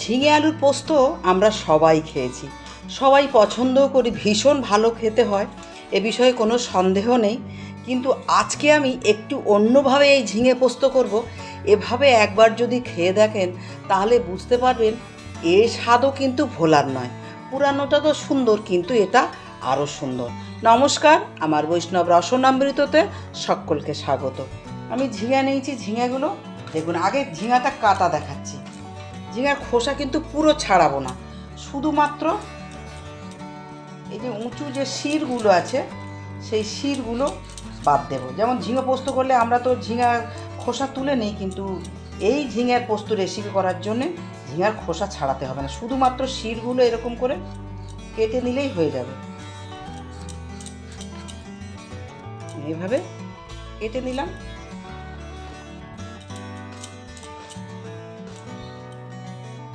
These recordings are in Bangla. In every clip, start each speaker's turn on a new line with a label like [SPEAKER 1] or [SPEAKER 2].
[SPEAKER 1] ঝিঙে আলুর পোস্ত আমরা সবাই খেয়েছি। সবাই পছন্দও করি, ভীষণ ভালো খেতে হয়, এ বিষয়ে কোনো সন্দেহ নেই। কিন্তু আজকে আমি একটু অন্যভাবে এই ঝিঙে পোস্ত করব। এভাবে একবার যদি খেয়ে দেখেন, তাহলে বুঝতে পারবেন এ স্বাদও কিন্তু ভোলার নয়। পুরানোটা তো সুন্দর, কিন্তু এটা আরও সুন্দর। নমস্কার, আমার বৈষ্ণব রসনামৃততে সকলকে স্বাগত। আমি ঝিঙা নিয়েছি ঝিঙেগুলো। দেখুন, আগে ঝিঙাটা কাটা দেখাচ্ছি। ঝিঙার খোসা কিন্তু পুরো ছাড়াবো না। শুধুমাত্র এই যে উঁচু যে শিরগুলো আছে, সেই শিরগুলো বাদ দেবো। যেমন ঝিঙে পোস্ত করলে আমরা তো ঝিঙার খোসা তুলে নিই, কিন্তু এই ঝিঙের পোস্ত রেসিপি করার জন্যে ঝিঙার খোসা ছাড়াতে হবে না। শুধুমাত্র শিরগুলো এরকম করে কেটে নিলেই হয়ে যাবে। এইভাবে কেটে নিলাম।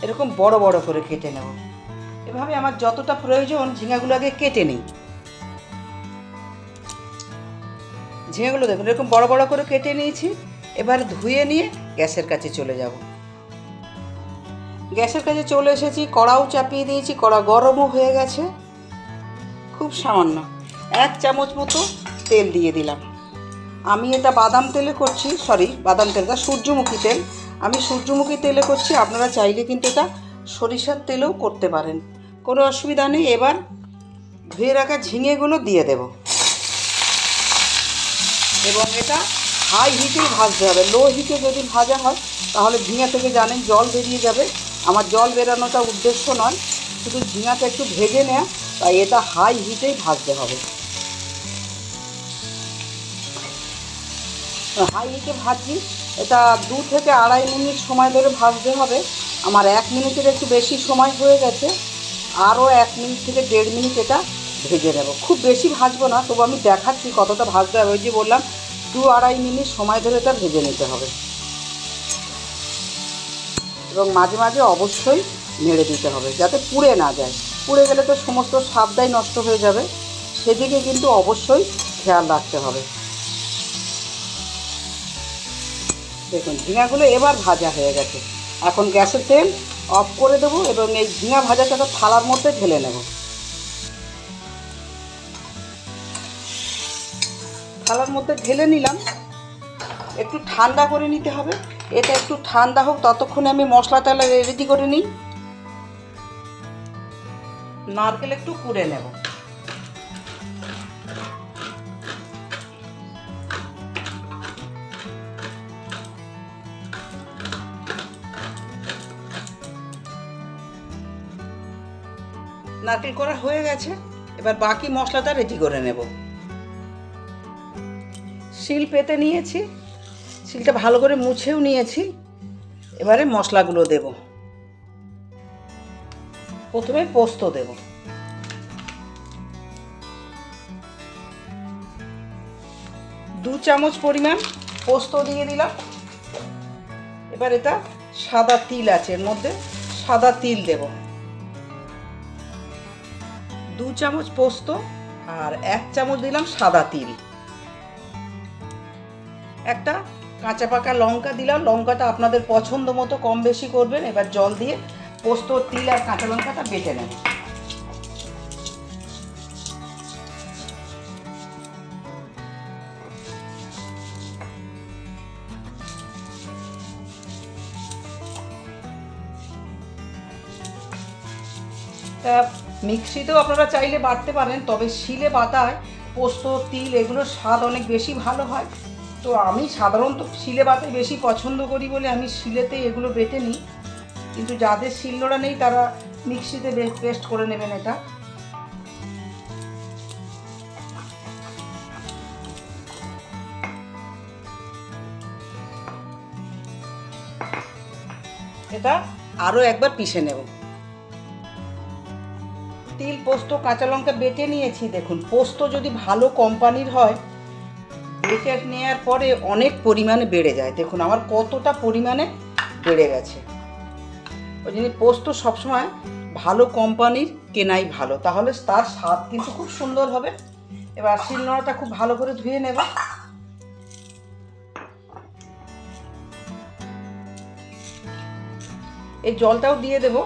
[SPEAKER 1] এরকম বড় বড় করে কেটে নেব। এভাবে আমার যতটা প্রয়োজন ঝিঙাগুলো আগে কেটে নিই। ঝিঙেগুলো দেখুন, এরকম বড় বড় করে কেটে নিয়েছি। এবার ধুয়ে নিয়ে গ্যাসের কাছে চলে যাব। গ্যাসের কাছে চলে এসেছি, কড়াও চাপিয়ে দিয়েছি, কড়া গরমও হয়ে গেছে। খুব সামান্য, এক চামচ মতো তেল দিয়ে দিলাম। আমি এটা বাদাম তেলে করছি সরি বাদাম তেলটা সূর্যমুখী তেল। আমি সূর্যমুখী তেলে করছি, আপনারা চাইলে কিন্তু এটা সরিষার তেলেও করতে পারেন। কোনো অসুবিধা নেই, এবার ধুয়ে রাখা ঝিঙেগুলো দিয়ে দেব। এবং এটা হাই হিটেই ভাজতে হবে। লো হিটে যদি ভাজা হয়, তাহলে ঝিঙা থেকে জানেন জল বেরিয়ে যাবে। আমার জল বেরানোটা উদ্দেশ্য নয়, শুধু ঝিঙাটা একটু ভেজে নেওয়া তাই এটা হাই হিটেই ভাজতে হবে। হাই হিটে ভাজি এটা দু থেকে আড়াই মিনিট সময় ধরে ভাজতে হবে। আমার এক মিনিটের একটু বেশি সময় হয়ে গেছে। আরও এক মিনিট থেকে দেড় মিনিট এটা ভেজে নেব। খুব বেশি ভাজবো না, তবু আমি দেখাচ্ছি কতটা ভাজতে হবে। ওই যে বললাম, দু আড়াই মিনিট সময় ধরে এটা ভেজে নিতে হবে। এবং মাঝে মাঝে অবশ্যই নেড়ে দিতে হবে, যাতে পুড়ে না যায়। পুড়ে গেলে তো সমস্ত স্বাদটাই নষ্ট হয়ে যাবে। সেদিকে কিন্তু অবশ্যই খেয়াল রাখতে হবে। দেখুন, ঝিঙাগুলো এবার ভাজা হয়ে গেছে। এখন গ্যাসের তেল অফ করে দেবো এবং এই ঝিঙা ভাজাটা একটা থালার মধ্যে ঢেলে নেব। থালার মধ্যে ঢেলে নিলাম। একটু ঠান্ডা করে নিতে হবে। এটা একটু ঠান্ডা হোক, ততক্ষণে আমি মশলা মশলাটা রেডি করে নিই। নারকেল একটু কুড়ে নেব। নারকেল করা হয়ে গেছে, এবার বাকি মশলাটা রেডি করে নেব। শিল পেতে নিয়েছি, শিলটা ভালো করে মুছেও নিয়েছি, এবারে মশলাগুলো দেব। প্রথমে পোস্ত দেব। দু চামচ পরিমাণ পোস্ত দিয়ে দিলাম। এবার এটা সাদা তিল আছে, এর মধ্যে সাদা তিল দেব। দু চামচ পোস্ত আর এক চামচ দিলাম সাদা তিল। একটা কাঁচা পাকা লঙ্কা দিলাম। লঙ্কাটা আপনাদের পছন্দ মতো কম বেশি করবেন। এবার জল দিয়ে পোস্ত, তিল আর কাঁচা লঙ্কাটা বেটে নেব। তা মিক্সিতেও আপনারা চাইলে বাটতে পারেন, তবে শিলে বাটায় পোস্ত, তিল এগুলোর স্বাদ অনেক বেশি ভালো হয়। তো আমি সাধারণত শিলে বাটাই বেশি পছন্দ করি বলে আমি শিলেতে এগুলো বেটে নিই। কিন্তু যাদের শিলনোড়া নেই, তারা মিক্সিতে পেস্ট করে নেবেন এটা। এটা আরও একবার পিষে নেব। তিল পোস্ত, কাঁচা লঙ্কা বেটে নিয়েছি, দেখুন। পোস্ত যদি ভালো কোম্পানির হয়, বেটে নেওয়ার পরে অনেক পরিমাণে বেড়ে যায়। দেখুন, আমার কতটা পরিমাণে বেড়ে গেছে। ওই জন্য পোস্ত সবসময় ভালো কোম্পানির কেনাই ভালো। তাহলে তার স্বাদ কিন্তু খুব সুন্দর হবে। এবার শিলনোড়াটা খুব ভালো করে ধুয়ে নেব। এই জলটাও দিয়ে দেবো।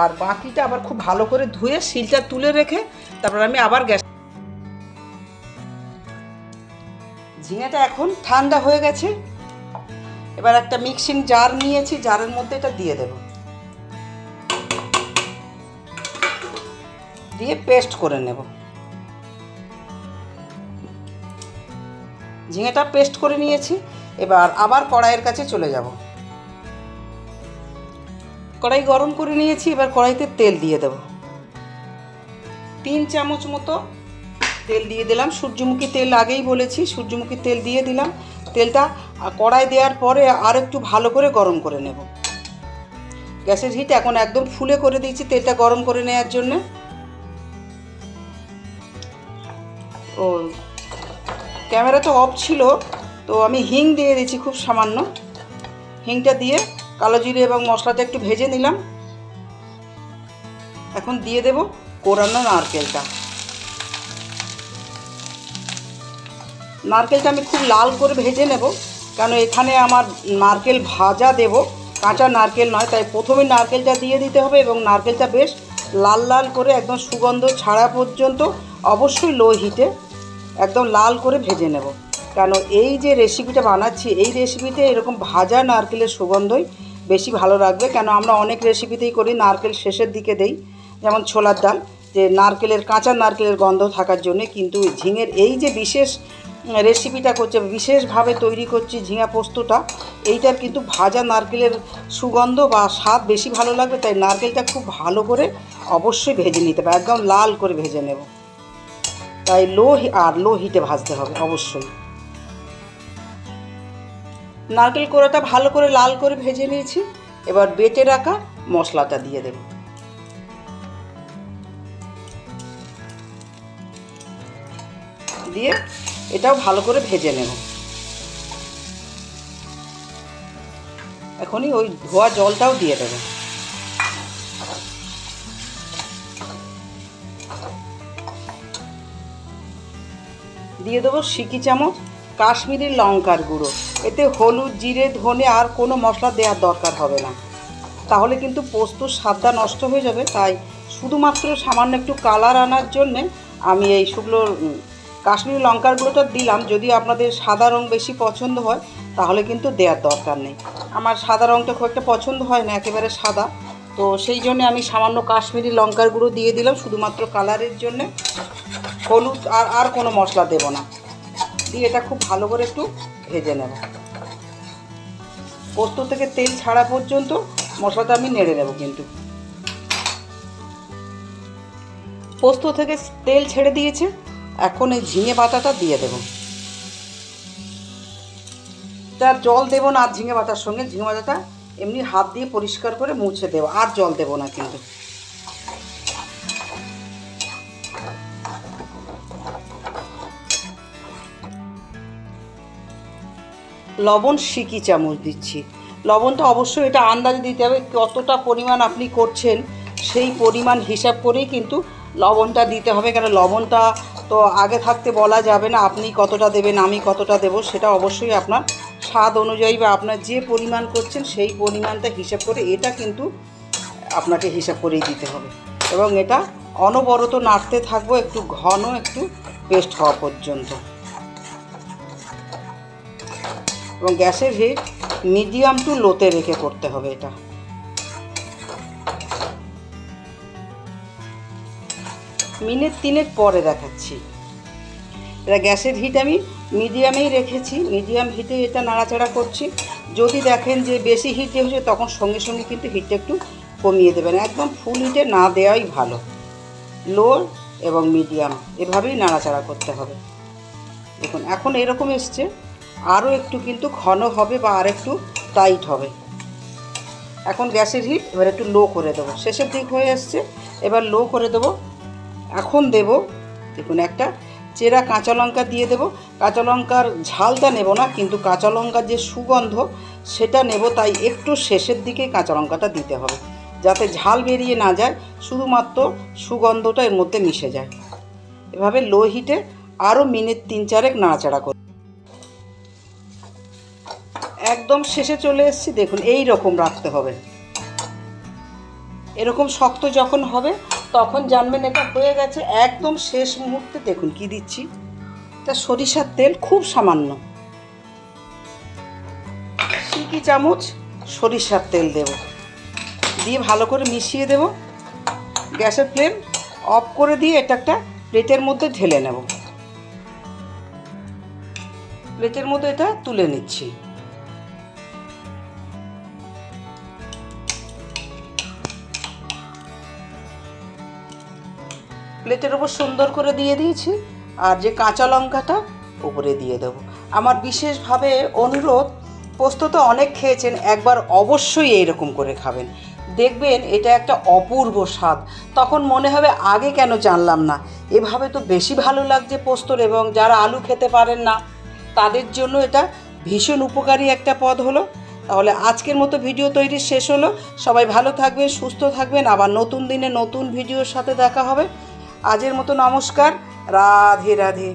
[SPEAKER 1] আর বাকিটা আবার খুব ভালো করে ধুয়ে শিলটা তুলে রেখে তারপর আমি আবার গ্যাস ঝিঙেটা এখন ঠান্ডা হয়ে গেছে। এবার একটা মিক্সিং জার নিয়েছি, জারের মধ্যে এটা দিয়ে দেব। দিয়ে পেস্ট করে নেব। ঝিঙেটা পেস্ট করে নিয়েছি, এবার আবার কড়াইয়ের কাছে চলে যাব। কড়াই গরম করে নিয়েছি, এবার কড়াইতে তেল দিয়ে দেব। তিন চামচ মতো তেল দিয়ে দিলাম। সূর্যমুখী তেল আগেই বলেছি, সূর্যমুখী তেল দিয়ে দিলাম। তেলটা কড়াই দেওয়ার পরে আর একটু ভালো করে গরম করে নেব। গ্যাসের হিট এখন একদম ফুলে করে দিয়েছি তেলটা গরম করে নেওয়ার জন্য। ও, ক্যামেরা তো অফ ছিল, তো আমি হিং দিয়ে দিয়েছি খুব সামান্য। হিংটা দিয়ে কালো জিরে এবং মশলাটা একটু ভেজে নিলাম। এখন দিয়ে দেব কোরানো নারকেলটা। নারকেলটা আমি খুব লাল করে ভেজে নেব, কারণ এখানে আমার নারকেল ভাজা দেব। কাঁচা নারকেল নয়, তাই প্রথমে নারকেলটা দিয়ে দিতে হবে এবং নারকেলটা বেশ লাল লাল করে একদম সুগন্ধ ছাড়া পর্যন্ত অবশ্যই লো হিটে একদম লাল করে ভেজে নেব। কেন এই যে রেসিপিটা বানাচ্ছি, এই রেসিপিতে এরকম ভাজা নারকেলের সুগন্ধই বেশি ভালো লাগবে কেন আমরা অনেক রেসিপিতেই করি, নারকেল শেষের দিকে দেই, যেমন ছোলার ডাল, যে নারকেলের, কাঁচা নারকেলের গন্ধ থাকার জন্যে কিন্তু ঝিঙের, এই যে বিশেষ রেসিপিটা করছে, বিশেষভাবে তৈরি করছি ঝিঙা পোস্তটা, এইটার কিন্তু ভাজা নারকেলের সুগন্ধ বা স্বাদ বেশি ভালো লাগবে, তাই নারকেলটা খুব ভালো করে অবশ্যই ভেজে নিতে হবে, একদম লাল করে ভেজে নেব। তাই লো আর লো হিটে ভাজতে হবে, অবশ্যই। নারকেল কোড়াটা ভালো করে লাল করে ভেজে নিয়েছি। এবার বেটে রাখা মশলাটা দিয়ে দেব। দিয়ে এটাও ভালো করে ভেজে নেব। এখনই ওই ধোয়া জলটাও দিয়ে দেবো। দিয়ে দেবো সিকি চামচ। কাশ্মীরি লঙ্কার গুঁড়ো। এতে হলুদ, জিরে, ধনে আর কোনো মশলা দেওয়ার দরকার হবে না। তাহলে কিন্তু পোস্তর স্বাদটা নষ্ট হয়ে যাবে। তাই শুধুমাত্র সামান্য একটু কালার আনার জন্যে আমি এই শুকনো কাশ্মীরি লঙ্কার গুঁড়োটা দিলাম। যদি আপনাদের সাদা রং বেশি পছন্দ হয়, তাহলে কিন্তু দেওয়ার দরকার নেই। আমার সাদা রংটা খুব একটা পছন্দ হয় না, একেবারে সাদা। তো সেই জন্য আমি সামান্য কাশ্মীরি লঙ্কার গুঁড়ো দিয়ে দিলাম। শুধুমাত্র কালারের জন্যে। হলুদ আর আর কোনো মশলা দেব না। দিয়ে এটা খুব ভালো করে একটু ভেজে নেব। পোস্ত থেকে তেল ছাড়া পর্যন্ত মশলাটা আমি নেড়ে নেব কিন্তু। পোস্ত থেকে তেল ছেড়ে দিয়েছে, এখন এই ঝিঙে বাটাটা দিয়ে দেব। তার জল দেবো না, আর ঝিঙে বাটার সঙ্গে, ঝিঙে বাটাটা এমনি হাত দিয়ে পরিষ্কার করে মুছে দেবো, আর জল দেবো না কিন্তু। লবণ সিকি চামচ দিচ্ছি। লবণটা অবশ্যই এটা আন্দাজে দিতে হবে কতটা পরিমাণ আপনি করছেন, সেই পরিমাণ হিসাব করেই কিন্তু লবণটা দিতে হবে। কারণ লবণটা তো আগে থাকতে বলা যাবে না, আপনি কতটা দেবেন, আমি কতটা দেবো, সেটা অবশ্যই আপনার স্বাদ অনুযায়ী বা আপনার যে পরিমাণ করছেন, সেই পরিমাণটা হিসাব করে এটা কিন্তু আপনাকে হিসাব করেই দিতে হবে। এবং এটা অনবরত নাড়তে থাকব, একটু ঘন, একটু পেস্ট হওয়া পর্যন্ত। এবং গ্যাসের হিট মিডিয়াম টু লোতে রেখে করতে হবে এটা। মিনিট তিনেক পরে দেখাচ্ছি। এটা গ্যাসের হিট আমি মিডিয়ামেই রেখেছি, মিডিয়াম হিটে এটা নাড়াচাড়া করছি। যদি দেখেন যে বেশি হিট হচ্ছে তখন সঙ্গে সঙ্গে কিন্তু হিটটা একটু কমিয়ে দেবেন। একদম ফুল হিটে না দেওয়াই ভালো। লো এবং মিডিয়াম, এভাবেই নাড়াচাড়া করতে হবে। দেখুন, এখন এরকম এসছে। আরও একটু কিন্তু ঘন হবে বা আর একটু টাইট হবে। এখন গ্যাসের হিট এবার একটু লো করে দেবো। শেষের দিক হয়ে এসছে, এবার লো করে দেবো। এখন দেব, দেখুন একটা চেরা কাঁচা লঙ্কা দিয়ে দেবো। কাঁচা লঙ্কার ঝালটা নেব না, কিন্তু কাঁচা লঙ্কার যে সুগন্ধ, সেটা নেব, তাই একটু শেষের দিকে কাঁচা লঙ্কাটা দিতে হবে। যাতে ঝাল বেরিয়ে না যায়, শুধুমাত্র সুগন্ধটা এর মধ্যে মিশে যায়। এভাবে লো হিটে আরও মিনিট তিন চারেক নাড়াচাড়া করব একদম শেষে চলে এসেছি, দেখুন এই রকম রাখতে হবে। এরকম শক্ত যখন হবে, তখন জানবেন এটা হয়ে গেছে একদম শেষ মুহূর্তে। দেখুন কি দিচ্ছি। এটা সরিষার তেল, খুব সামান্য। সিকি চামচ সরিষার তেল দেব। দিয়ে ভালো করে মিশিয়ে দেব। গ্যাসের ফ্লেম অফ করে দিয়ে এটা একটা প্লেটের মধ্যে ঢেলে নেব। প্লেটের মধ্যে এটা তুলে নিচ্ছি। প্লেটের ওপর সুন্দর করে দিয়ে দিয়েছি, আর যে কাঁচা লঙ্কাটা উপরে দিয়ে দেবো। আমার বিশেষভাবে অনুরোধ, পোস্ত তো অনেক খেয়েছেন, একবার অবশ্যই এইরকম করে খাবেন। দেখবেন এটা একটা অপূর্ব স্বাদ। তখন মনে হবে আগে কেন জানলাম না। এভাবে তো বেশি ভালো লাগছে পোস্তর এবং যারা আলু খেতে পারেন না, তাদের জন্য এটা ভীষণ উপকারী একটা পদ হলো। তাহলে আজকের মতো ভিডিও তৈরি শেষ হলো। সবাই ভালো থাকবেন, সুস্থ থাকবেন। আবার নতুন দিনে নতুন ভিডিওর সাথে দেখা হবে। আজের মতো নমস্কার রাধে রাধে।